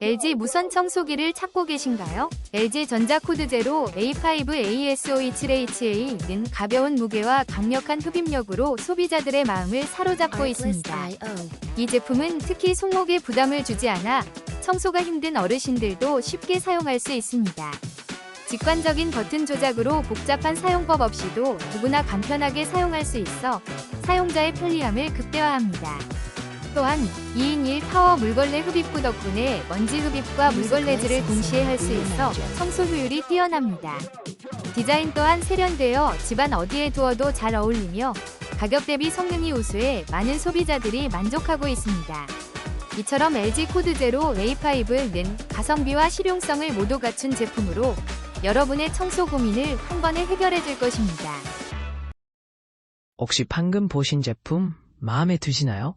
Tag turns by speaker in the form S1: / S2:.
S1: LG 무선 청소기를 찾고 계신가요? LG 전자 코드 제로 A5 ASO27HA는 가벼운 무게와 강력한 흡입력으로 소비자들의 마음을 사로잡고 있습니다. 이 제품은 특히 손목에 부담을 주지 않아 청소가 힘든 어르신들도 쉽게 사용할 수 있습니다. 직관적인 버튼 조작으로 복잡한 사용법 없이도 누구나 간편하게 사용할 수 있어 사용자의 편리함을 극대화합니다. 또한 2인 1 파워 물걸레 흡입구 덕분에 먼지 흡입과 물걸레질을 동시에 할 수 있어 청소 효율이 뛰어납니다. 디자인 또한 세련되어 집안 어디에 두어도 잘 어울리며 가격 대비 성능이 우수해 많은 소비자들이 만족하고 있습니다. 이처럼 LG 코드 제로 A5는 가성비와 실용성을 모두 갖춘 제품으로 여러분의 청소 고민을 한 번에 해결해 줄 것입니다.
S2: 혹시 방금 보신 제품 마음에 드시나요?